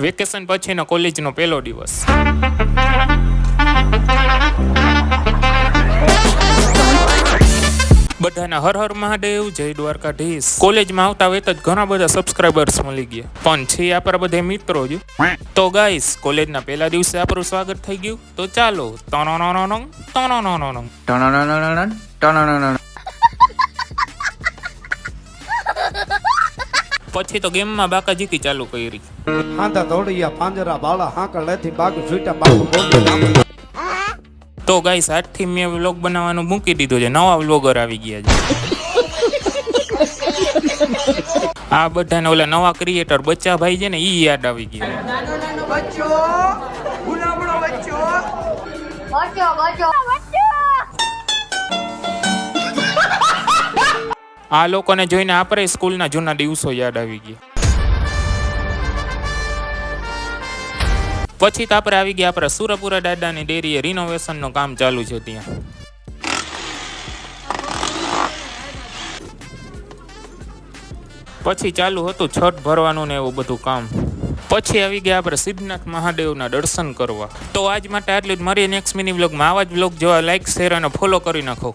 Vacation પછીનો કોલેજનો પહેલો દિવસ. બધાના હર હર મહાદેવ જય દ્વારકાધીશ. કોલેજમાં આવતા વેત જ ઘણા બધા સબસ્ક્રાઇબર્સ મળી ગયા. પણ છે આપણા બધા મિત્રો જ. તો ગાઈસ કોલેજના પહેલા દિવસે આપણું સ્વાગત થઈ ગયું. તો ચાલો તણણણણણ, પછી તો ગેમમાં બાકાજીકી ચાલુ કરી. હાંધા દોડિયા પાંજરા બાળા હાંકળ લેથી બાગ છૂટા બાગુ બોલી તો ગાઈસ આજથી મેં વ્લોગ બનાવવાનું મૂકી દીધું છે. નવા વ્લોગર આવી ગયા છે. આ બધાને ઓલા નવા ક્રિએટર બચ્ચા ભાઈ છે ને ઈ યાદ આવી ગયા. બચ્ચો બચ્ચો. બચો આ લોકોને જોઈને આપણે સ્કૂલના જૂના દિવસો યાદ આવી ગયા. પછી તો આપણે આવી ગયા આપણા સુરપુરા દાદાની ડેરીએ રિનોવેશનનું કામ ચાલુ છે ત્યાં. પછી ચાલુ હતું છઠ ભરવાનું ને એવું બધું કામ. પછી આવી ગયા આપણે સિદ્ધનાથ મહાદેવના દર્શન કરવા. તો આજ માટે આટલું જ. મારી નેક્સ્ટ મિની બ્લોગમાં આવા જ બ્લોગ જોવા લાઈક શેર અને ફોલો કરી નાખો.